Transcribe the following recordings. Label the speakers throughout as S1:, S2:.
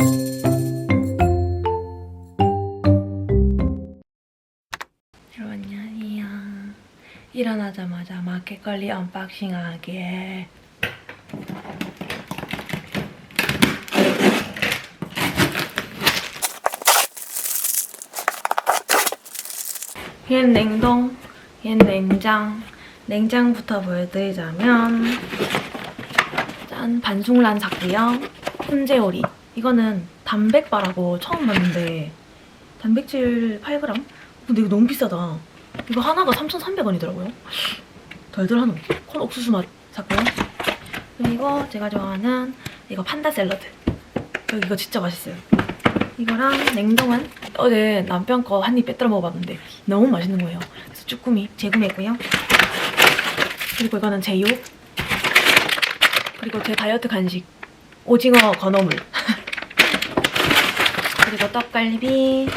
S1: 여러분 안녕하세요. 일어나자마자 마켓컬리 언박싱하게 얘는 냉동, 얘는 냉장. 냉장부터 보여드리자면 짠 반숙란 샀고요. 훈제오리. 이거는 단백바라고 처음 봤는데 단백질 8g? 근데 이거 너무 비싸다. 이거 하나가 3,300원이더라고요. 덜덜 하노. 콘 옥수수 맛 샀고요. 그리고 제가 좋아하는 이거 판다 샐러드. 이거, 이거 진짜 맛있어요. 이거랑 냉동은 어제 남편 거 한 입 빼들어 먹어봤는데 너무 맛있는 거예요. 그래서 쭈꾸미 재구매했고요. 그리고 이거는 제육. 그리고 제 다이어트 간식 오징어 건어물. 그리고 떡갈비.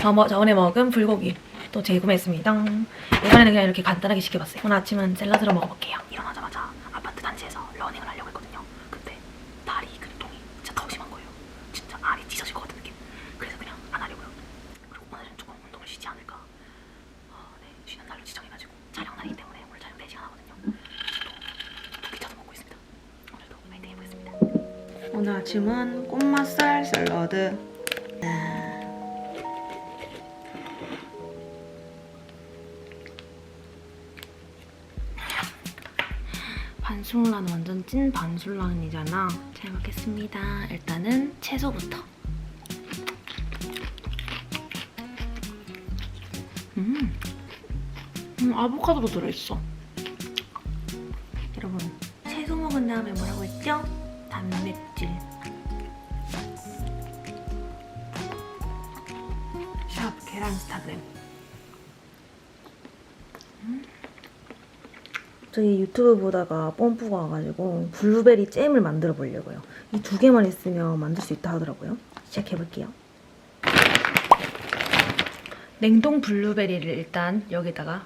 S1: 저 뭐, 저번에 먹은 불고기 또 재구매했습니다. 이번에는 그냥 이렇게 간단하게 시켜봤어요. 오늘 아침은 샐러드로 먹어볼게요. 일어나자마자 아파트 단지에서 러닝을 하려고 했거든요. 근데 다리 근통이 진짜 더 심한 거예요. 진짜 알이 찢어질 것 같은 느낌. 그래서 그냥 안 하려고요. 그리고 오늘은 조금 운동을 쉬지 않을까. 어, 네, 쉬는 날로 지정해가지고 촬영 날이기 때문에 오늘 촬영 4시간 하거든요. 또, 또 기차도 먹고 있습니다. 오늘도 파이팅 해보겠습니다. 오늘 아침은 꽃맛살 샐러드. 반술란 완전 찐 반술란이잖아. 잘 먹겠습니다. 일단은 채소부터. 음, 음 아보카도도 들어있어. 여러분, 채소 먹은 다음에 뭐라고 했죠?
S2: 저희 유튜브 보다가 뽐뿌가 와가지고 블루베리 잼을 만들어 보려고요. 이 두 개만 있으면 만들 수 있다 하더라고요. 시작해 볼게요.
S1: 냉동 블루베리를 일단 여기다가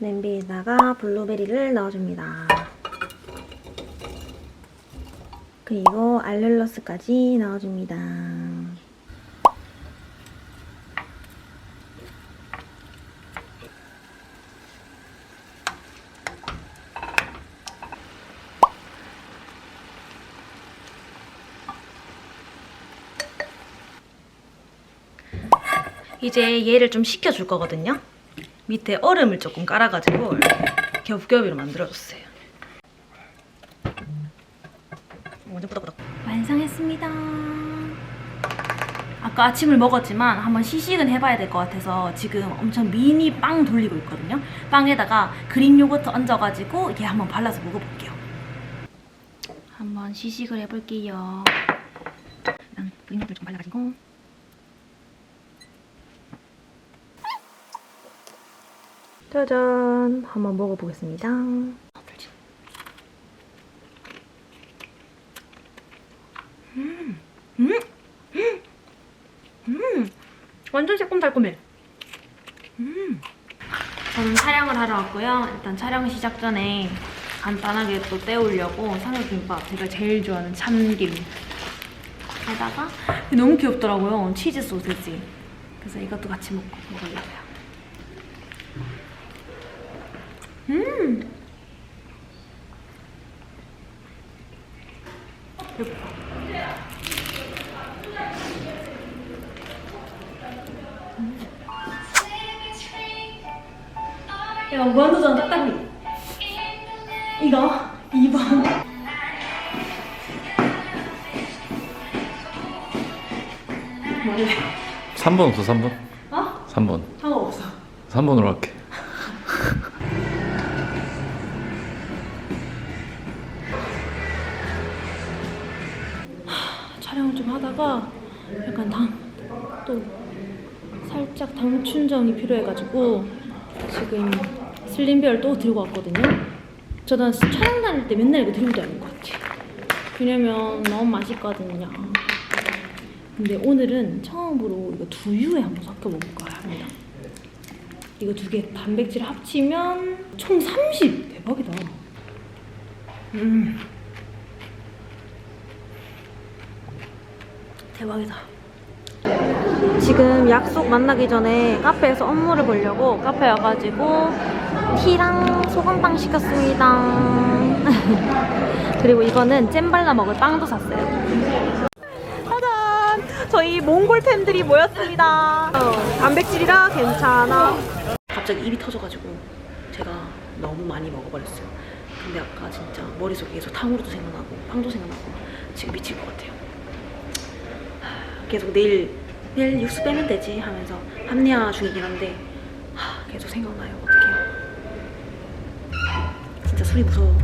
S2: 냄비에다가 블루베리를 넣어줍니다. 그리고 알룰로스까지 넣어줍니다.
S1: 이제 얘를 좀 식혀줄 거거든요. 밑에 얼음을 조금 깔아가지고 이렇게 겹겹이로 만들어줬어요. 완성했습니다. 아까 아침을 먹었지만 한번 시식은 해봐야 될 것 같아서 지금 엄청 미니 빵 돌리고 있거든요. 빵에다가 그릭 요거트 얹어가지고 이렇게 한번 발라서 먹어볼게요. 한번 시식을 해볼게요. 일단 그릭 요거트 좀 발라가지고
S2: 짜잔! 한번 먹어보겠습니다.
S1: 풀지. 음, 음, 음, 음, 완전 새콤달콤해. 음. 저는 촬영을 하러 왔고요. 일단 촬영 시작 전에 간단하게 또 때우려고 삼각김밥 제가 제일 좋아하는 참김 에다가 너무 귀엽더라고요. 치즈 소세지. 그래서 이것도 같이 먹고 먹으려고요. 음. 예뻐. 야, 무한도전 딱딱이. 이거 2번. 뭐래?
S3: 3번 없어 3번?
S1: 어?
S3: 3번
S1: 상관없어.
S3: 3번으로 할게
S1: 촬영을 좀 하다가 약간 당 또 살짝 당 충전이 필요해가지고 지금 슬림벨 또 들고 왔거든요. 저는 촬영 다닐 때 맨날 이거 들고 다니는 것 같아요. 왜냐면 너무 맛있거든요. 근데 오늘은 처음으로 이거 두유에 한번 섞여 먹을까 합니다.
S4: 이거 두 개 단백질 합치면 총 30! 대박이다. 음. 대박이다.
S1: 지금 약속 만나기 전에 카페에서 업무를 보려고 카페 와가지고 티랑 소금빵 시켰습니다. 그리고 이거는 잼 발라 먹을 빵도 샀어요. 짜잔! 저희 몽골 팬들이 모였습니다. 어, 단백질이라 괜찮아.
S4: 갑자기 입이 터져가지고 제가 너무 많이 먹어버렸어요. 근데 아까 진짜 머릿속에 계속 탕후루도 생각나고 빵도 생각나고 지금 미칠 것 같아요. 하, 계속 내일 내일 육수 빼면 되지 하면서 합리화 중이긴 한데 하, 계속 생각나요. 어떡해요. 진짜 술이 무서워.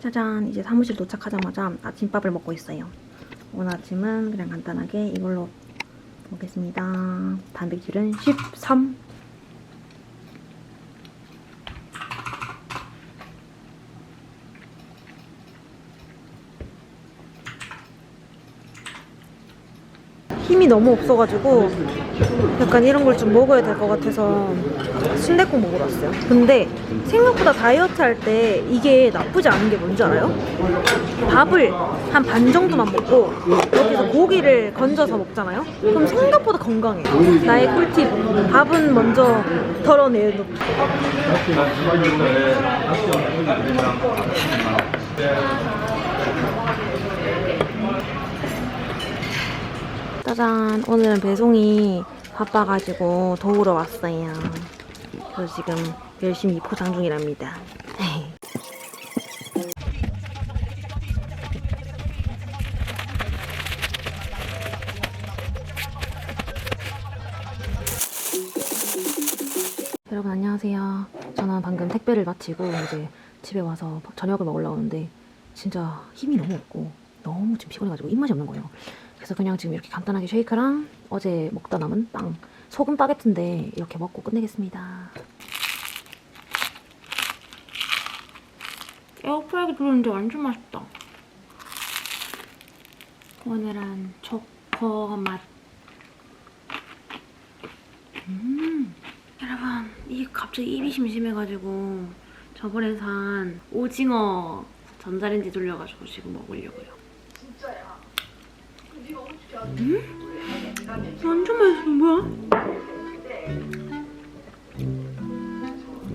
S1: 짜잔 이제 사무실 도착하자마자 아침밥을 먹고 있어요. 오늘 아침은 그냥 간단하게 이걸로 먹겠습니다. 단백질은 13 너무 없어가지고 약간 이런 걸 좀 먹어야 될 것 같아서 순댓국 먹으러 왔어요. 근데 생각보다 다이어트 할 때 이게 나쁘지 않은 게 뭔지 알아요? 밥을 한 반 정도만 먹고 여기서 고기를 건져서 먹잖아요? 그럼 생각보다 건강해. 나의 꿀팁. 밥은 먼저 덜어내놓기. 짜잔. 오늘은 배송이 바빠가지고 도우러 왔어요. 그래서 지금 열심히 포장 중이랍니다. 여러분 안녕하세요. 저는 방금 택배를 마치고 이제 집에 와서 저녁을 먹으려고 하는데 진짜 힘이 너무 없고 너무 지금 피곤해가지고 입맛이 없는 거예요. 그래서 그냥 지금 이렇게 간단하게 쉐이크랑 어제 먹다 남은 빵 소금 바게트인데 이렇게 먹고 끝내겠습니다.
S4: 에어프라이기 들었는데 완전 맛있다. 오늘은 초코 맛. 음. 여러분, 이 갑자기 입이 심심해가지고 저번에 산 오징어 전자레인지 돌려가지고 지금 먹으려고요. 음? 완전 맛있어, 뭐야?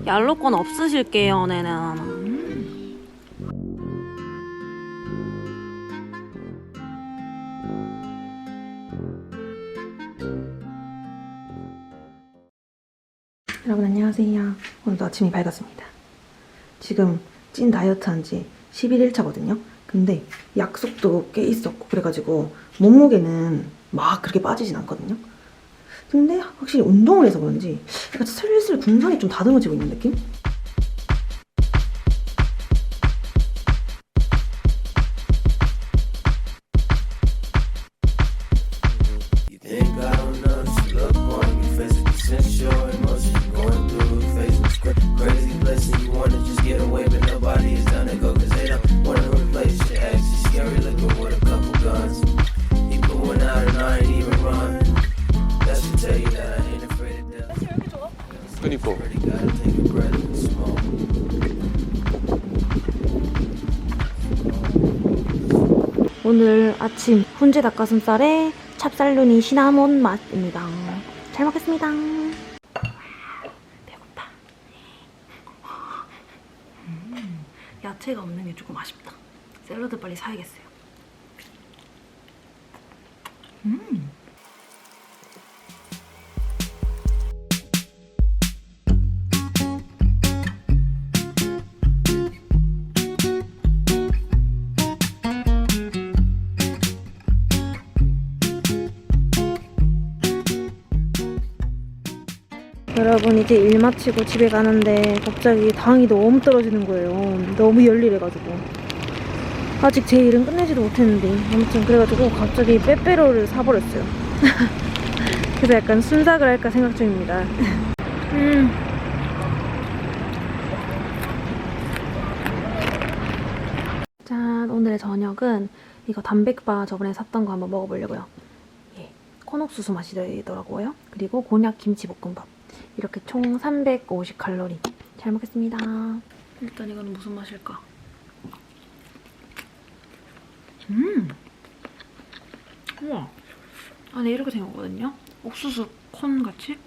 S4: 얄로건 없으실게요, 내는.
S1: 여러분 안녕하세요. 오늘도 아침이 밝았습니다. 지금 찐 다이어트 한 지 11일 차거든요. 근데 약속도 꽤 있었고 그래가지고 몸무게는 막 그렇게 빠지진 않거든요. 근데 확실히 운동을 해서 그런지 약간 슬슬 군살이 좀 다듬어지고 있는 느낌? 오늘 아침 훈제 닭가슴살에 찹쌀눈이 시나몬 맛입니다. 잘 먹겠습니다.
S4: 배고파. 음, 야채가 없는 게 조금 아쉽다. 샐러드 빨리 사야겠어요. 음.
S1: 여러분
S2: 이제 일 마치고 집에 가는데 갑자기 당이 너무 떨어지는 거예요. 너무 열일해가지고 아직 제 일은 끝내지도 못했는데 아무튼 그래가지고 갑자기 빼빼로를 사버렸어요. 그래서 약간 순삭을 할까 생각 중입니다. 음. 짠 오늘의 저녁은 이거 단백바 저번에 샀던 거 한번 먹어보려고요. 예, 콘옥수수 맛이 들더라고요. 그리고 곤약 김치볶음밥. 이렇게 총 350칼로리. 잘 먹겠습니다.
S1: 일단 이거는 무슨 맛일까? 음! 우와! 안에 이렇게 생겼거든요? 옥수수 콘 같이?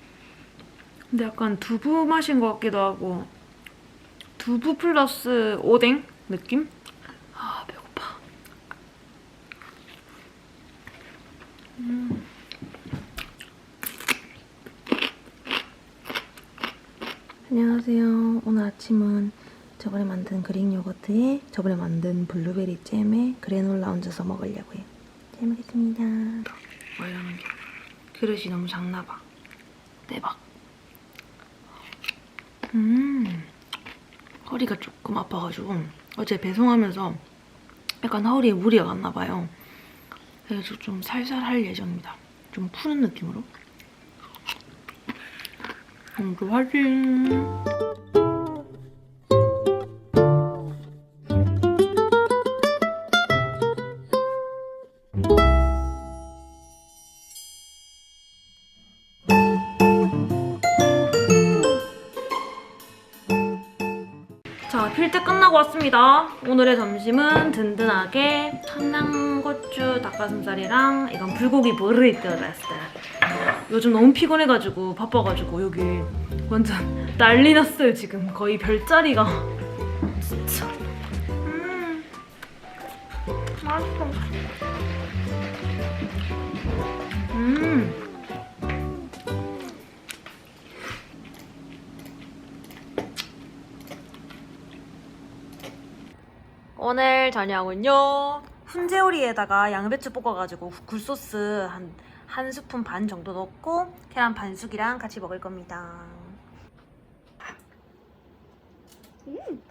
S1: 근데 약간 두부 맛인 것 같기도 하고 두부 플러스 오뎅 느낌? 아 배고파. 음.
S2: 안녕하세요. 오늘 아침은 저번에 만든 그릭 요거트에 저번에 만든 블루베리 잼에 그래놀라 얹어서 먹으려고요. 잘 먹겠습니다.
S1: 와이러는 그릇이 너무 작나 봐. 대박. 음. 허리가 조금 아파가지고 어제 배송하면서 약간 허리에 무리가 갔나 봐요. 그래서 좀 살살 할 예정입니다. 좀 푸는 느낌으로. 음, 그. 자, 필드 끝나고 왔습니다. 오늘의 점심은 든든하게 청양고추 닭가슴살이랑 이건 불고기 보르이뜨였어요. 요즘 너무 피곤해가지고 바빠가지고 여기 완전 난리 났어요 지금. 거의 별자리가. 진짜. 음. 맛있어. 음. 오늘 저녁은요 훈제오리에다가 양배추 볶아가지고 굴소스 한, 한 스푼 반 정도 넣고 계란 반숙이랑 같이 먹을 겁니다 음.